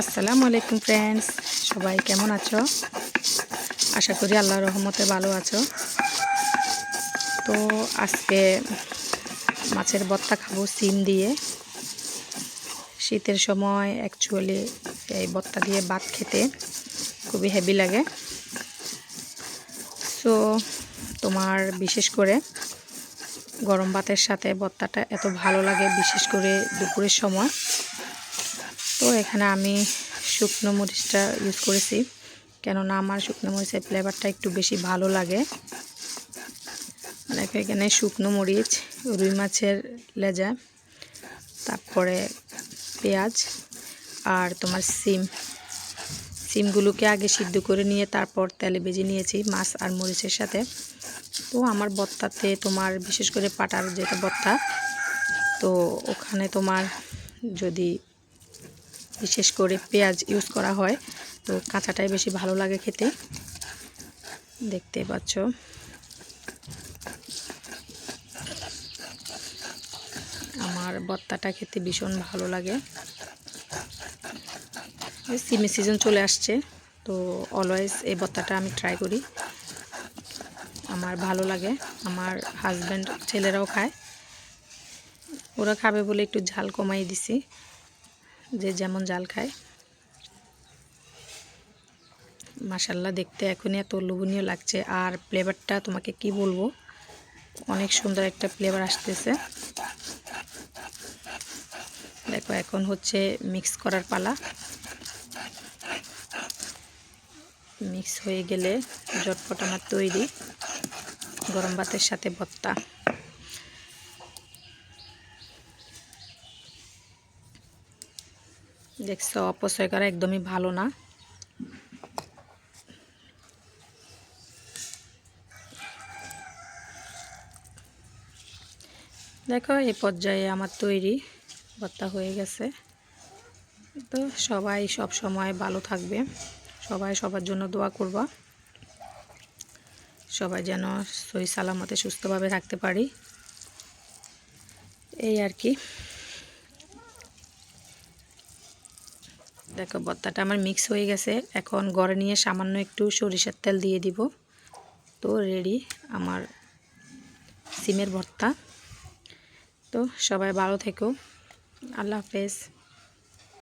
আসসালামু আলাইকুম ফ্রেন্ডস সবাই কেমন আছো? আশা করি আল্লাহ রহমতে ভালো আছো। তো আজকে মাছের বত্তা খাব সিম দিয়ে। শীতের সময় অ্যাকচুয়ালি এই বত্তা দিয়ে ভাত খেতে খুবই হেভি লাগে। সো তোমার বিশেষ করে গরম ভাতের সাথে বত্তাটা এত ভালো লাগে, বিশেষ করে দুপুরের সময়। তো এখানে আমি শুকনো মরিচটা ইউজ করেছি। কেননা আমার শুকনো মরিচের ফ্লেভারটা একটু বেশি ভালো লাগে। দেখো এখানে শুকনো মরিচ, রুই মাছের লেজা, তারপরে পেঁয়াজ আর তোমার সিম। সিমগুলোকে আগে সিদ্ধ করে নিয়ে তারপর তেলে ভেজে নিয়েছি মাছ আর মরিচের সাথে। তো আমার বত্তাতে তোমার, বিশেষ করে পাটার যেটা বত্তা, তো ওখানে তোমার যদি বিশেষ করে পেঁয়াজ ইউজ করা হয়। তো কাঁচাটাই বেশি ভালো লাগে খেতে। দেখতে পাচ্ছ। আমার বত্তাটা খেতে ভীষণ ভালো লাগে। সিমি সিজন চলে আসছে, তো অলওয়েজ এই বত্তাটা আমি ট্রাই করি। আমার ভালো লাগে। আমার হাজব্যান্ড ছেলেরাও খায়। ওরা খাবে বলে একটু ঝাল কমাই দিছি। যে যেমন জাল খায়। মাসাল্লাহ দেখতে এখনই এত লোভনীয় লাগছে। আর ফ্লেভারটা তোমাকে কি বলব? অনেক সুন্দর একটা ফ্লেভার আসতেছে। দেখো, এখন হচ্ছে মিক্স করার পালা। মিক্স হয়ে গেলে জটপট আমার তৈরি গরম ভাতের সাথে ভত্তা দেখছ, অপচয় করা একদমই ভালো না। দেখো এই পর্যায়ে আমার তৈরি ভর্তা হয়ে গেছে। তো সবাই সব সময় ভালো থাকবে। সবাই সবার জন্য দোয়া করবা। সবাই যেন সই সালামতে সুস্থভাবে থাকতে পারি। এই আর কি। দেখো ভর্তাটা আমার মিক্স হয়ে গেছে। এখন গড়ে নিয়ে সামান্য একটু সরিষার তেল দিয়ে দিব। তো রেডি আমার সিমের ভর্তা। তো সবাই ভালো থেকো। আল্লাহ হাফেজ।